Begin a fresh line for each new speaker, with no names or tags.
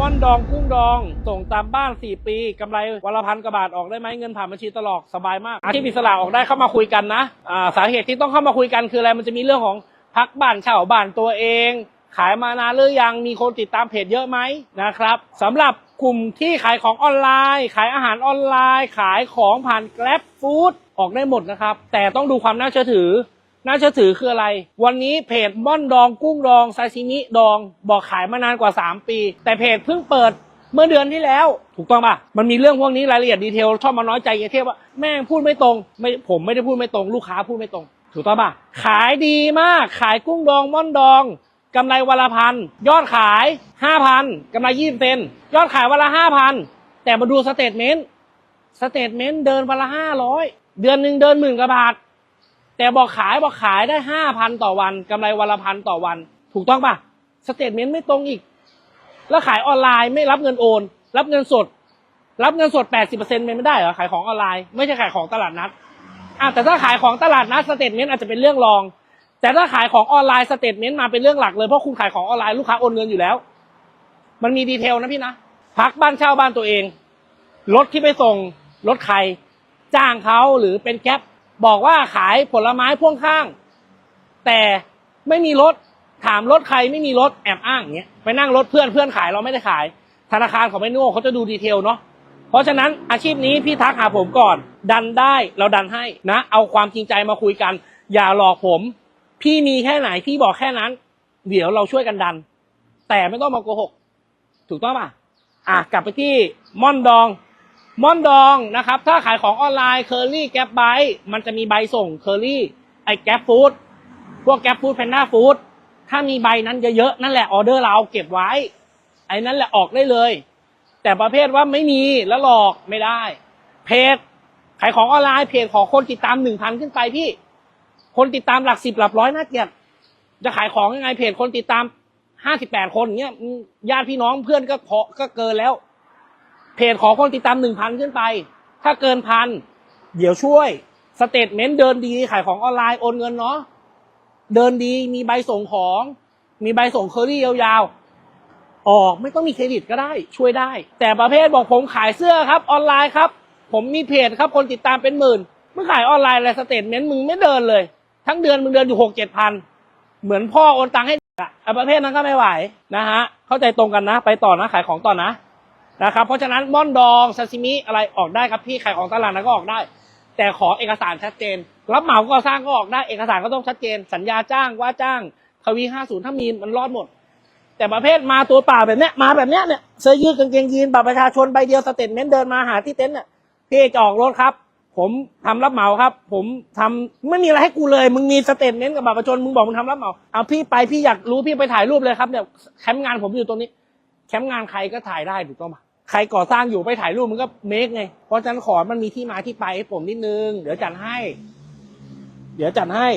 ม่อนดองกุ้งดอง ส่งตามบ้าน 4 ปีกำไรวันละพันกว่าบาทออกได้ไหมเงินผ่านบัญชีตลอดสบายมากอาชีพอิสระออกได้เข้ามาคุยกันนะอ่าสาเหตุที่ต้องเข้ามาคุยกันคืออะไรมันจะมีเรื่องของพักบ้านเช่าบ้านตัวเอง ขายมานานหรือยังมีคนติดตามเพจเยอะไหมนะครับสำหรับกลุ่มที่ขายของออนไลน์ ขายอาหารออนไลน์ ขายของผ่าน Grab Food ออกได้หมดนะครับ แต่ต้องดูความน่าเชื่อถือ น่าเชื่อถือคืออะไร วันนี้เพจม่อนดองกุ้งดองซาชิมิดอง บอกขายมานานกว่า 3 ปี แต่เพจเพิ่งเปิดเมื่อเดือนที่แล้ว ถูกต้องป่ะ มันมีเรื่องพวกนี้รายละเอียดดีเทลชอบมาน้อยใจเยเทพว่าแม่งพูดไม่ตรงไม่ผมไม่ได้พูดไม่ตรงลูกค้าพูดไม่ตรง ถูกต้องป่ะ ขายดีมากขายกุ้งดองม่อนดองกำไรวันละพันยอดขายห้าพันกำไรยี่สิบเซนยอดขายวันละห้าพันแต่มาดูสเตทเมนต์สเตทเมนต์เดินวันละห้าร้อยเดือนหนึ่งเดินหมื่นกว่าบาท แต่บอกขายบอกขายได้ห้าพันต่อวันกำไรวันละพันต่อวัน ถูกต้องป่ะสเตทเมนต์ไม่ตรงอีก แล้วขายออนไลน์ไม่รับเงินโอน รับเงินสด รับเงินสดแปดสิบเปอร์เซ็นต์ไม่ได้เหรอขายของออนไลน์ไม่ใช่ขายของตลาดนัดอะแต่ถ้าขายของตลาดนัดสเตทเมนต์อาจจะเป็นเรื่องรอง แต่ถ้าขายของออนไลน์สเตทเมนต์มาเป็นเรื่องหลักเลยเพราะคุณขายของออนไลน์ลูกค้าโอนเงินอยู่แล้ว มันมีดีเทลนะพี่นะพักบ้านเช่าบ้านตัวเองรถที่ไปส่งรถใคร จ้างเขาหรือเป็นแก๊ป บอกว่าขายผลไม้พ่วงข้าง แต่ไม่มีรถถามรถใครไม่มีรถแอบอ้างอย่างเงี้ยไปนั่งรถเพื่อนเพื่อนขายเราไม่ได้ขาย ธนาคารเของไม่โน่เขาจะดูดีเทลเนาะเพราะฉะนั้นอาชีพนี้พี่ทักหาผมก่อน ดันได้เราดันให้นะ เอาความจริงใจมาคุยกัน อย่าหลอกผม พี่มีแค่ไหนพี่บอกแค่นั้น เดี๋ยวเราช่วยกันดัน แต่ไม่ต้องมาโกหก ถูกต้องป่ะอะกลับไปที่ม่อนดอง ม่อนดองนะครับ ถ้าขายของออนไลน์เคอรี่แก๊ปไบมันจะมีใบส่งเคอรี่ไอ้แก๊ปฟู้ดพวกแก๊ปฟู้ดแพนด้าฟู้ดถ้ามีใบนั้นเยอะๆนั่นแหละออเดอร์เราเก็บไว้ ไอ้นั่นแหละออกได้เลย แต่ประเภทว่าไม่มีแล้วหลอกไม่ได้ เพจขายของออนไลน์เพจของคนติดตามหนึ่งพันขึ้นไปพี่ คนติดตามหลักสิบหลักร้อยน่าเกลียดจะขายของยังไงเพจคนติดตามห้าสิบแปดคนเงี้ยญาติพี่น้องเพื่อนก็พอก็เกินแล้ว เพจขอคนติดตามหนึ่งพันขึ้นไป ถ้าเกินพันเดี๋ยวช่วยสเตทเมนต์เดินดีขายของออนไลน์โอนเงินเนาะเดินดีมีใบส่งของ มีใบส่งเคอรี่ยาวๆออกไม่ต้องมีเครดิตก็ได้ ช่วยได้ แต่ประเภทบอกผมขายเสื้อครับออนไลน์ครับ ผมมีเพจครับคนติดตามเป็นหมื่นมึงขายออนไลน์อะไรสเตทเมนต์มึงไม่เดินเลย ทั้งเดือนมึงเดินอยู่หกเจ็ดพันเหมือนพ่อโอนตังค์ให้อะประเภทนั้นก็ไม่ไหวนะฮะเข้าใจตรงกันนะ ไปต่อนะขายของต่อนะ นะครับเพราะฉะนั้นม่อนดองซาซิมิอะไรออกได้ครับพี่ขายของตลาดนั้นก็ออกได้ แต่ขอเอกสารชัดเจน รับเหมาก่อสร้างก็ออกได้เอกสารก็ต้องชัดเจน สัญญาจ้างว่าจ้างทวีห้าศูนย์ถ้ามีมันรอดหมด แต่ประเภทมาตัวเปล่าแบบเนี้ยมาแบบเนี้ยเนี่ยเสื้อยืดกางเกงยีนบัตรประชาชนใบเดียวสเตทเมนต์เดินมาหาที่เต็นท์เนี่ยพี่จะออกรถครับ ผมทำรับเหมาครับ ผมทำไม่มีอะไรให้กูเลย มึงมีสเตทเมนต์กับบัตรประชาชนมึงบอกมึงทำรับเหมาเอาพี่ไปพี่อยากรู้พี่ไปถ่ายรูปเลยครับเนี่ยแคมป์งานผมอยู่ตรงนี้ แคมป์งานใครก็ถ่ายได้ถูกต้องปะ ใครก่อสร้างอยู่ไปถ่ายรูปมันก็เมคไง เพราะฉะนั้นขอมันมีที่มาที่ไปให้ผมนิดนึง เดี๋ยวจัดให้ เดี๋ยวจัดให้